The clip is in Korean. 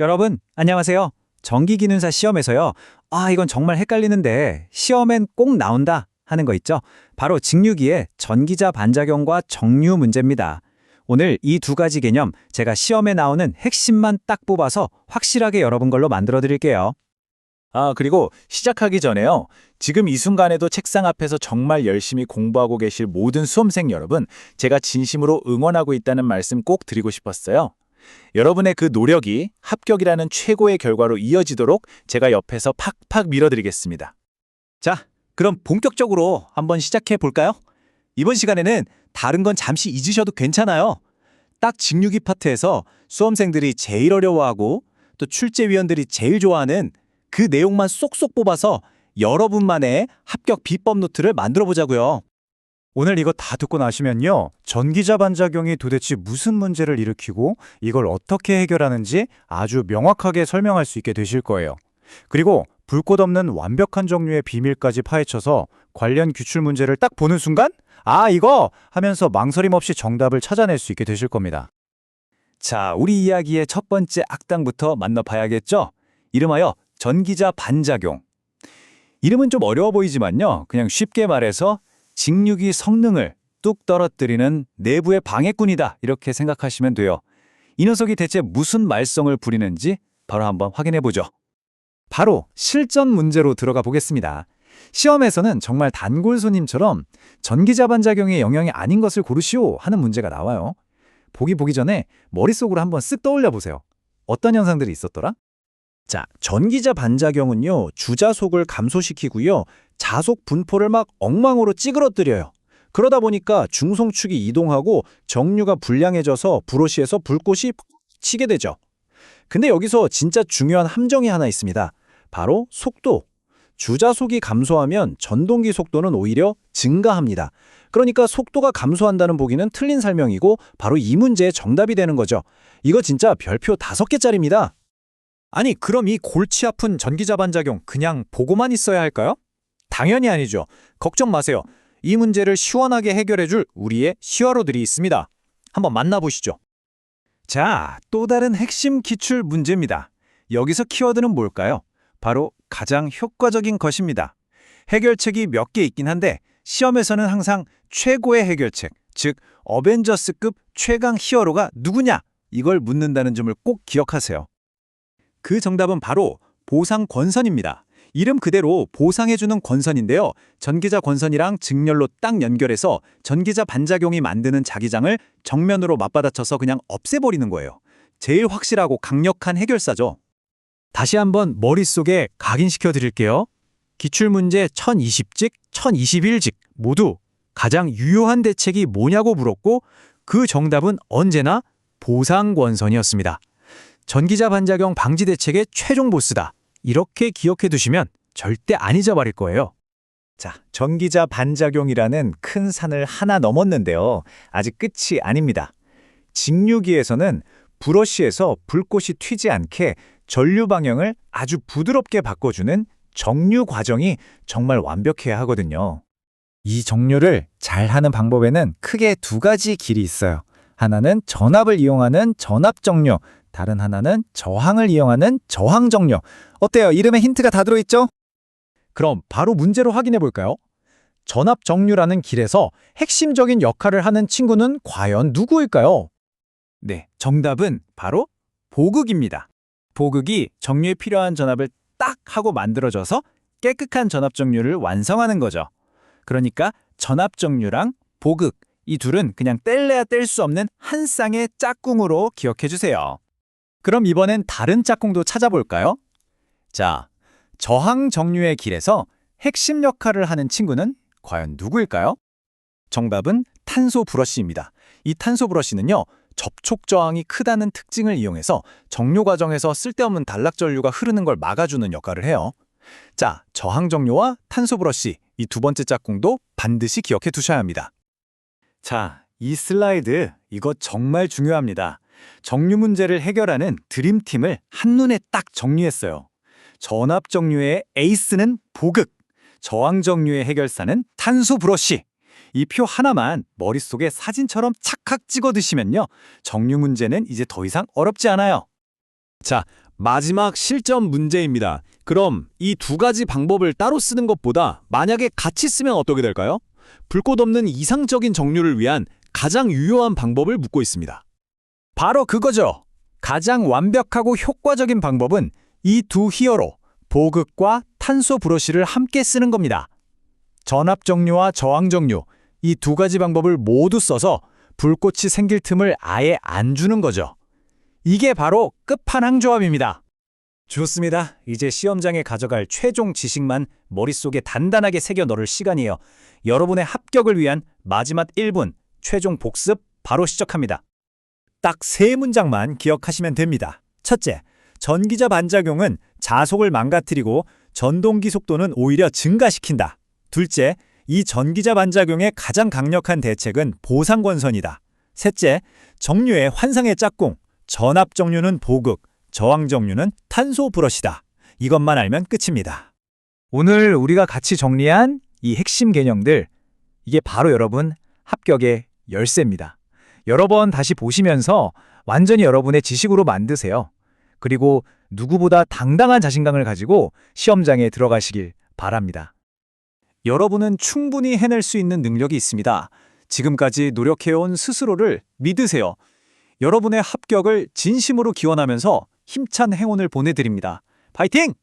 여러분, 안녕하세요. 전기기능사 시험에서요. 아, 이건 정말 헷갈리는데 시험엔 꼭 나온다 하는 거 있죠? 바로 직류기의 전기자 반작용과 정류 문제입니다. 오늘 이 두 가지 개념 제가 시험에 나오는 핵심만 딱 뽑아서 확실하게 여러분 걸로 만들어 드릴게요. 아, 그리고 시작하기 전에요. 지금 이 순간에도 책상 앞에서 정말 열심히 공부하고 계실 모든 수험생 여러분, 제가 진심으로 응원하고 있다는 말씀 꼭 드리고 싶었어요. 여러분의 그 노력이 합격이라는 최고의 결과로 이어지도록 제가 옆에서 팍팍 밀어드리겠습니다. 자, 그럼 본격적으로 한번 시작해 볼까요? 이번 시간에는 다른 건 잠시 잊으셔도 괜찮아요. 딱 직류기 파트에서 수험생들이 제일 어려워하고 또 출제위원들이 제일 좋아하는 그 내용만 쏙쏙 뽑아서 여러분만의 합격 비법 노트를 만들어 보자고요. 오늘 이거 다 듣고 나시면요. 전기자 반작용이 도대체 무슨 문제를 일으키고 이걸 어떻게 해결하는지 아주 명확하게 설명할 수 있게 되실 거예요. 그리고 불꽃 없는 완벽한 정류의 비밀까지 파헤쳐서 관련 규출 문제를 딱 보는 순간 아 이거 하면서 망설임 없이 정답을 찾아낼 수 있게 되실 겁니다. 자, 우리 이야기의 첫 번째 악당부터 만나봐야겠죠? 이름하여 전기자 반작용. 이름은 좀 어려워 보이지만요. 그냥 쉽게 말해서 직류기 성능을 뚝 떨어뜨리는 내부의 방해꾼이다. 이렇게 생각하시면 돼요. 이 녀석이 대체 무슨 말썽을 부리는지 바로 한번 확인해 보죠. 바로 실전 문제로 들어가 보겠습니다. 시험에서는 정말 단골 손님처럼 전기자 반작용의 영향이 아닌 것을 고르시오 하는 문제가 나와요. 보기 보기 전에 머릿속으로 한번 쓱 떠올려 보세요. 어떤 현상들이 있었더라? 자, 전기자 반작용은요, 주자속을 감소시키고요, 자속 분포를 막 엉망으로 찌그러뜨려요. 그러다 보니까 중성축이 이동하고 정류가 불량해져서 브러쉬에서 불꽃이 치게 되죠. 근데 여기서 진짜 중요한 함정이 하나 있습니다. 바로 속도. 주자속이 감소하면 전동기 속도는 오히려 증가합니다. 그러니까 속도가 감소한다는 보기는 틀린 설명이고 바로 이 문제의 정답이 되는 거죠. 이거 진짜 별표 다섯 개짜리입니다. 아니, 그럼 이 골치 아픈 전기자 반 작용 그냥 보고만 있어야 할까요? 당연히 아니죠. 걱정 마세요. 이 문제를 시원하게 해결해줄 우리의 시화로들이 있습니다. 한번 만나보시죠. 자, 또 다른 핵심 기출 문제입니다. 여기서 키워드는 뭘까요? 바로 가장 효과적인 것입니다. 해결책이 몇 개 있긴 한데 시험에서는 항상 최고의 해결책, 즉 어벤져스급 최강 히어로가 누구냐 이걸 묻는다는 점을 꼭 기억하세요. 그 정답은 바로 보상 권선입니다. 이름 그대로 보상해주는 권선인데요. 전기자 권선이랑 직렬로 딱 연결해서 전기자 반작용이 만드는 자기장을 정면으로 맞받아쳐서 그냥 없애버리는 거예요. 제일 확실하고 강력한 해결사죠. 다시 한번 머릿속에 각인시켜 드릴게요. 기출문제 1020직, 1021직 모두 가장 유효한 대책이 뭐냐고 물었고 그 정답은 언제나 보상권선이었습니다. 전기자 반작용 방지 대책의 최종 보스다. 이렇게 기억해 두시면 절대 안 잊어버릴 거예요. 자, 전기자 반작용이라는 큰 산을 하나 넘었는데요. 아직 끝이 아닙니다. 직류기에서는 브러쉬에서 불꽃이 튀지 않게 전류 방향을 아주 부드럽게 바꿔주는 정류 과정이 정말 완벽해야 하거든요. 이 정류를 잘 하는 방법에는 크게 두 가지 길이 있어요. 하나는 전압을 이용하는 전압 정류, 다른 하나는 저항을 이용하는 저항 정류. 어때요? 이름에 힌트가 다 들어있죠? 그럼 바로 문제로 확인해 볼까요? 전압 정류라는 길에서 핵심적인 역할을 하는 친구는 과연 누구일까요? 네, 정답은 바로 보극입니다. 보극이 정류에 필요한 전압을 딱 하고 만들어져서 깨끗한 전압 정류를 완성하는 거죠. 그러니까 전압 정류랑 보극 이 둘은 그냥 뗄래야 뗄 수 없는 한 쌍의 짝꿍으로 기억해 주세요. 그럼 이번엔 다른 짝꿍도 찾아볼까요? 자, 저항 정류의 길에서 핵심 역할을 하는 친구는 과연 누구일까요? 정답은 탄소 브러쉬입니다. 이 탄소 브러쉬는요, 접촉 저항이 크다는 특징을 이용해서 정류 과정에서 쓸데없는 단락 전류가 흐르는 걸 막아주는 역할을 해요. 자, 저항 정류와 탄소 브러쉬 이 두 번째 짝꿍도 반드시 기억해 두셔야 합니다. 자, 이 슬라이드 이거 정말 중요합니다. 정류 문제를 해결하는 드림팀을 한눈에 딱 정리했어요. 전압 정류의 에이스는 보극, 저항 정류의 해결사는 탄소 브러쉬. 이 표 하나만 머릿속에 사진처럼 착각 찍어 두시면요. 정류 문제는 이제 더 이상 어렵지 않아요. 자, 마지막 실전 문제입니다. 그럼 이 두 가지 방법을 따로 쓰는 것보다 만약에 같이 쓰면 어떻게 될까요? 불꽃 없는 이상적인 정류를 위한 가장 유효한 방법을 묻고 있습니다. 바로 그거죠. 가장 완벽하고 효과적인 방법은 이 두 히어로, 보극과 탄소 브러쉬를 함께 쓰는 겁니다. 전압 정류와 저항 정류, 이 두 가지 방법을 모두 써서 불꽃이 생길 틈을 아예 안 주는 거죠. 이게 바로 끝판왕 조합입니다. 좋습니다. 이제 시험장에 가져갈 최종 지식만 머릿속에 단단하게 새겨 넣을 시간이에요. 여러분의 합격을 위한 마지막 1분 최종 복습 바로 시작합니다. 딱 세 문장만 기억하시면 됩니다. 첫째, 전기자 반작용은 자속을 망가뜨리고 전동기 속도는 오히려 증가시킨다. 둘째, 이 전기자 반작용의 가장 강력한 대책은 보상권선이다. 셋째, 정류의 환상의 짝꿍, 전압 정류는 보극, 저항 정류는 탄소 브러시다. 이것만 알면 끝입니다. 오늘 우리가 같이 정리한 이 핵심 개념들, 이게 바로 여러분 합격의 열쇠입니다. 여러 번 다시 보시면서 완전히 여러분의 지식으로 만드세요. 그리고 누구보다 당당한 자신감을 가지고 시험장에 들어가시길 바랍니다. 여러분은 충분히 해낼 수 있는 능력이 있습니다. 지금까지 노력해온 스스로를 믿으세요. 여러분의 합격을 진심으로 기원하면서 힘찬 행운을 보내드립니다. 파이팅!